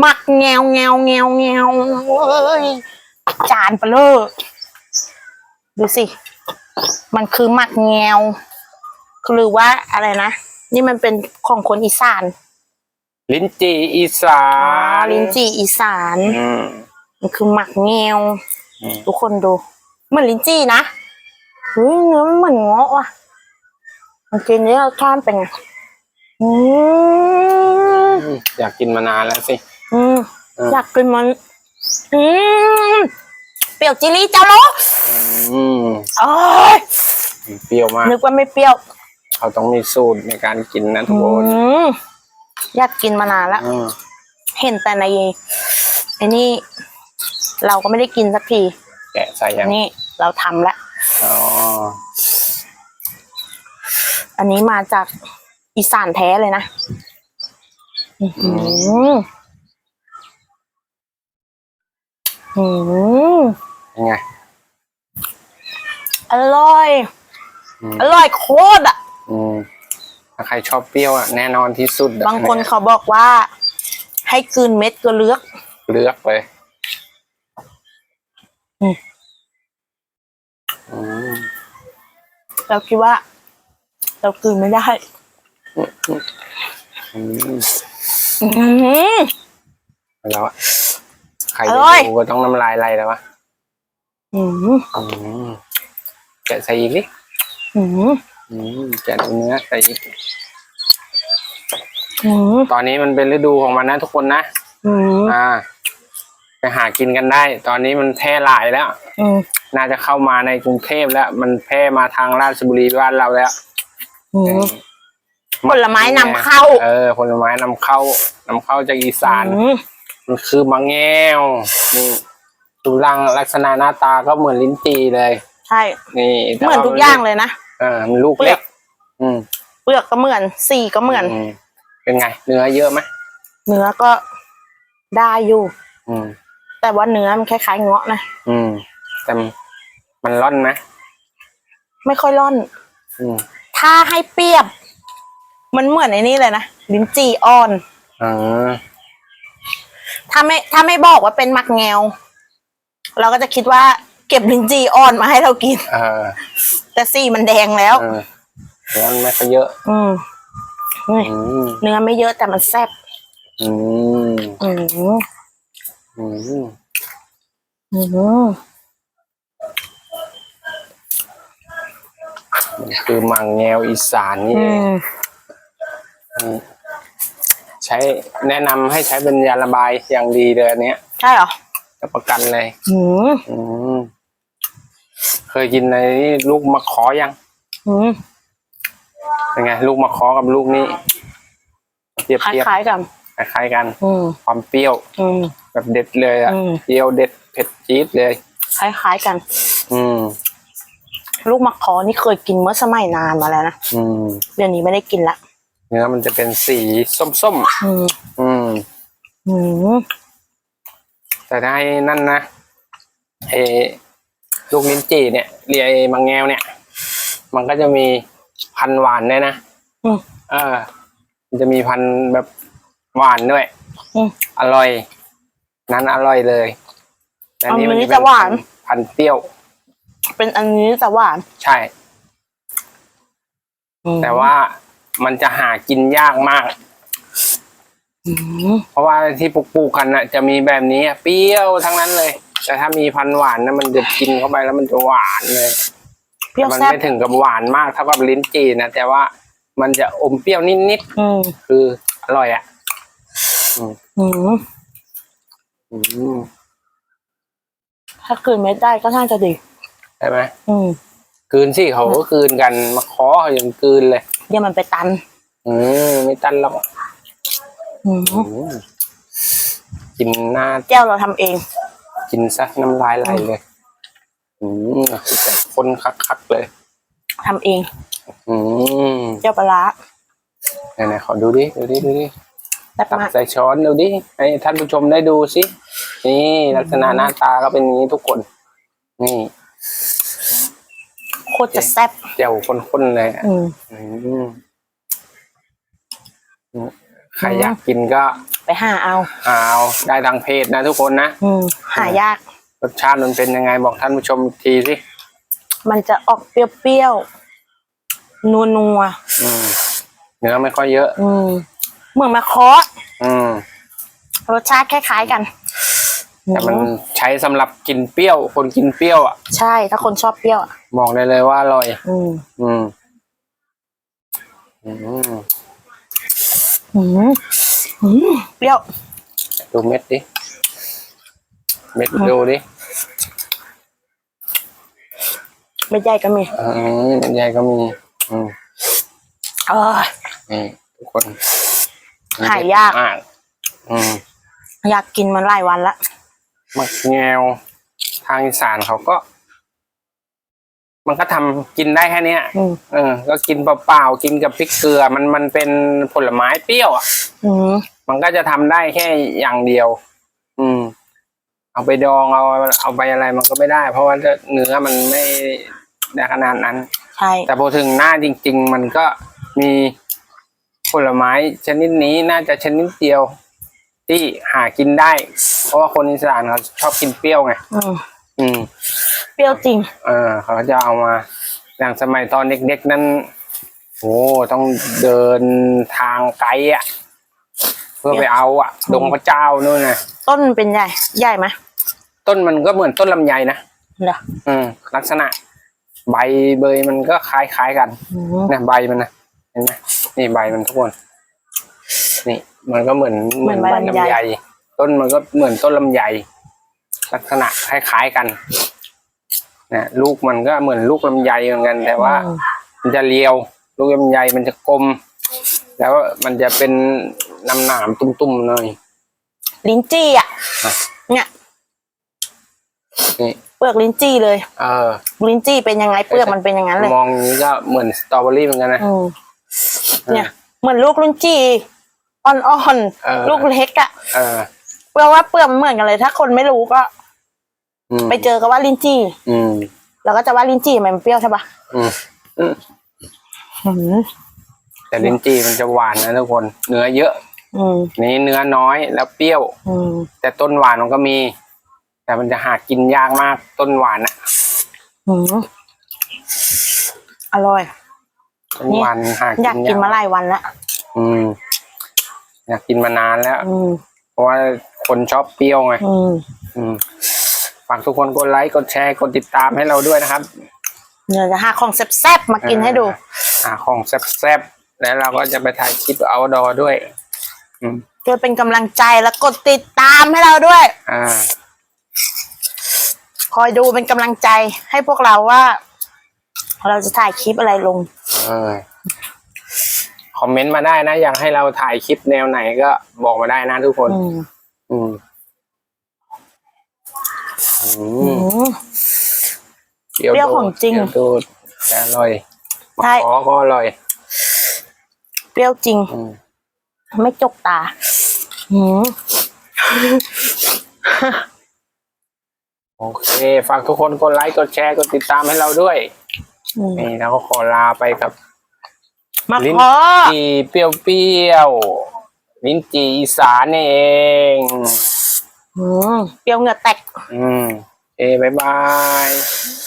หมักแงวแงวแงวแงวเอ้ยจานเปลอดูสิ มันคือหมักแงวหรือว่าอะไรนะ นี่มันเป็นของคนอีสาน ลิ้นจี่อีสาอ๋อนลิ้นจี่อีสาน อืม มันคือหมักแงวอืม ทุกคนดูเหมือนลิ้นจี่นะเฮ้ยเนื้อมันเหมือนเงาะว่ะมันกินเนี้ยข้ามเป็นไงอืมอยากกินมานานแล้วสิ อืมเอออยากกินมัน อืมเปรี้ยวจิลี่เจ้าโลกอืมโอ้ยเปรี้ยวมากนึกว่าไม่เปรี้ยว เขาต้องมีสูตรในการกินนะทุอืกคนมอยากกินมานานแล้ว อืมเห็นแต่ในไอ้นี่ เราก็ไม่ได้กินสักทีแกะใส่ยังนี่เราทำแล้ว อ๋ออันนี้มาจากอีสานแท้เลยนะ อื้อหือ อืมยังไง อร่อย อืม อร่อยโคตรอะ อืมถ้าใครชอบเปรี้ยวอะแน่นอนที่สุดอะบางคนเขาบอกว่า ให้กลืนเม็ดก็เลือก เลือกเลยอืม อืมเราคิดว่า เรากลืนไม่ได้ อืมอื้อหือแล้วอะ ใครอร่อยดูก็ต้องน้ำลายไหลแล้ววะอืมอืมแกะใส่อีกดิอืมอืมแกะเนื้อใส่อีกอืมตอนนี้มันเป็นฤดูของมันนะทุกคนนะอืมอ่า ไปหากินกันได้ ตอนนี้มันแพร่หลายแล้ว อืมน่าจะเข้ามาในกรุงเทพแล้ว มันแพร่มาทางราชบุรีบ้านเราแล้วอืมผลไม้นำเข้า เออผลไม้นำเข้านำเข้าจากอีสานอืม มันคือมะแง้วนี่ดูรังลักษณะหน้าตาก็เหมือนลิ้นจี่เลย ใช่ นี่แต่เหมือนว่ทุกอย่างเลยนะเออมันลูกเปลืเล็อกกอืมเปลือกก็เหมือนสีก็เหมือนอืมเป็นไง เนื้อเยอะไหมเนื้อก็ได้อยู่ อืม แต่ว่าเนื้อมันคล้ายๆเงาะนะ อืม แต่มันร่อนไหมไม่ค่อยร่อน อืม ถ้าให้เปรียบ มันเหมือนไอ้นี่เลยนะลิ้นจี่อ่อนอ่า ถ้าไม่ถ้าไม่บอกว่าเป็นมักแงว เราก็จะคิดว่าเก็บลิ้นจี่อ่อนมาให้เรากินเออแต่สีมันแดงแล้ว เออเนื้อมันไม่ค่อยเยอะอืมนี่อืมเนื้อไม่เยอะแต่มันแซ่บอืมอืมอืมอืมมันคือมังแงวอีสานนี่อืเองมอืม ใช้แนะนำให้ใช้เป็นยาระบายอย่างดีเลยอันเนี้ยใช่เหรอรับประกันเลยอืมอืมเคยกินในนี่ลูกมะขอยังอืมเป็นไง ลูกมะขอกับลูกนี้เปรียบคเทียบล้ายๆกันคล้ายๆกัน อืมความเปรี้ยวอืม แบบเด็ดเลยอะอืม เปรี้ยวเด็ดเผ็ดจี๊ดเลย คล้ายๆกัน อืม ลูกมะขอนี่เคยกินเมื่อสมัยนานมาแล้วนะอืม เดี๋ยวนี้ไม่ได้กินละ เนื้อมันจะเป็นสีส้มอืมๆอืมอืมแต่ถ้าให้นั่นนะไอ้ลูกลิ้นจี่เนี่ยเรียไอ้มังแงวเนี่ย มันก็จะมีพันธุ์หวานด้วยนะอืม เออ มันจะมีพันธุ์แบบหวานด้วยอืมอร่อย นั้นอร่อยเลยแต่อันนี้มัจะหวาน พันธุ์เปรี้ยว เป็นอันนี้แต่หวานใช่อืมแต่ว่า มันจะหากินยากมากอืมเพราะว่าที่ปลูกๆกันน่ะ จะมีแบบนี้อะเปรี้ยวทั้งนั้นเลย แต่ถ้ามีพันธุ์หวานนะมันจะกินเข้าไปแล้วมันจะหวานเลยเปรี้ยวมันแซ่บไม่ถึงกับหวานมากเท่ากับลิ้นจี่นะแต่ว่ามันจะอมเปรี้ยวนิดอืมๆคืออร่อยอะอืมอืมอืมถ้ากินไม่ได้ก็น่าจะดี ใช่ไหม อืม กลืนสิเขาก็กลืนกันมาขอเขายังกลืนเลย เดี๋ยวมันไปตันอืมไม่ตันหรอกอืมอืมกินหน้าแก้วเราทำเอง กินซะน้ำลายไหลเลย อืมแต่คนคักๆเลย ทำเอง อืมแก้วปลาร้าไหนๆขอดูดิดูดิดูดิ แซ่บตักมากใส่ช้อนดูดิให้ท่านผู้ชมได้ดูสิ นี่ลักษณะหน้าตาก็เป็นอย่างนี้ทุกคน นี่โคตรจะแซ่บเจียวข้นๆเลยอะอืมอืมใครอยากกินก็ ไปหาเอาเอาได้ทางเพจนะทุกคนนะอืมหายาก รสชาติมันเป็นยังไงบอกท่านผู้ชมอีกทีสิมันจะออกเปรี้ยวๆนัวนัวอืมเนื้อไม่ค่อยเยอะ ๆอืมเหมือนมะเคาะอืมรสชาติคล้ายๆกัน แต่มันอืมใช้สำหรับกินเปรี้ยว คนกินเปรี้ยวอะใช่ถ้าคนชอบเปรี้ยวอะบอกได้เลยว่าอร่อย อืมอืมอืมอืมอืมเปรี้ยวดูเม็ดดิเม็ดดูดิไม่ใหญ่ก็มีอืมเม็ดใหญ่ก็มีอืมเออนี่ทุกคนหายากมากอืมอยากกินมันหลายวันละ มักแงวทางอีสานเขาก็ มันก็ทำกินได้แค่เนี้ยอืม เออ ก็กินเปล่าๆกินกับพริกเกลือ มันมันเป็นผลไม้เปรี้ยวอะ อืมมันก็จะทำได้แค่อย่างเดียว อืม เอาไปดองเอาเอาไปอะไรมันก็ไม่ได้ เพราะว่าเนื้อมันไม่ได้ขนาดนั้น ใช่ แต่พอถึงหน้าจริง ๆ มันก็มีผลไม้ชนิดนี้น่าจะชนิดเดียว ที่หากินได้ เพราะว่าคนอีสานเขาชอบกินเปรี้ยวไงอืมอืมเปรี้ยวจริง เออเขาจะเอามาอย่างสมัยตอนเด็กๆนั้นโอ้ต้องเดินทางไกลอะ เพื่อไปเอาอะดงพระเจ้านู่นนะต้นเป็นใหญ่ ใหญ่ไหมต้นมันก็เหมือนต้นลำไยนะเหรออืมลักษณะ ใบเบยมันก็คล้ายๆกันอืมเนี่ยใบมันนะเห็นไหมนี่ใบมันทุกคน นี่มันก็เหมือนเหมือนใบลำไยต้นมันก็เหมือนต้นลำไยลักษณะคล้ายๆกันนะลูกมันก็เหมือนลูกลำไยเหมือนกัน แต่ว่าอืมมันจะเรียว ลูกลำไยมันจะกลม แล้วมันจะเป็นน้ำหนามๆตุ้มๆหน่อยลิ้นจี้อะอะเนี่ยนี่เปลือกลิ้นจี้เลย เออ ลิ้นจี้เป็นยังไงเปลือกมันเป็นอย่างนั้นเลย มองอย่างนี้ก็เหมือนสตรอเบอรี่เหมือนกันนะอืมเนี่ย เหมือนลูกลิ้นจี้ อ่อนเออ ๆ ลูกเล็กอะเออเปลือกว่าเปลือกมันเหมือนกันเลย ถ้าคนไม่รู้ก็อืมไปเจอก็ว่าลิ้นจี้อืมแล้วก็จะว่าลิ้นจี้มันเปรี้ยวใช่ปะอืมอืมอืมแต่ลิ้นจี่มันจะหวานนะทุกคน เนื้อเยอะ อืมนี่เนื้อน้อยแล้วเปรี้ยว อืมแต่ต้นหวานมันก็มี แต่มันจะหากินยากมากต้นหวานอะอืมอร่อย ต้นหวานหากินากกอยายกินมาหลายวันแล้วอืม อยากกินมานานแล้ว อืมเพราะว่าคนชอบเปรี้ยวไงอืมอืมฝากทุกคนกดไลค์กดแชร์กดติดตามให้เราด้วยนะครับเดี๋ยวจะหาของแซ่บๆมากินให้ดูหาของแซ่บๆแล้วเราก็จะไปถ่ายคลิปเอาดอด้วย อืมเพื่อเป็นกำลังใจและกดติดตามให้เราด้วย อ่า คอยดูเป็นกำลังใจให้พวกเราว่า เราจะถ่ายคลิปอะไรลง เออ คอมเมนต์มาได้นะ อยากให้เราถ่ายคลิปแนวไหนก็บอกมาได้นะทุกคน อืมอืมอือืมมเปรี้ยวเปรี้ยวโดดของจริงเปรี้ยวโดดแต่อร่อยใช่อ๋อก็อร่อย เปรี้ยวจริง อืมไม่จกตาอืมโอเคฝากทุกคนกดไลค์กดแชร์กดติดตามให้เราด้วย อืม นี่แล้วก็ขอลาไปกับ มาลิ้นขอจี่เปรี้ยวๆลิ้นจี่อีสานนี่เอง อืมเปรี้ยวเหงื่อแตกอืม เอบายบายบ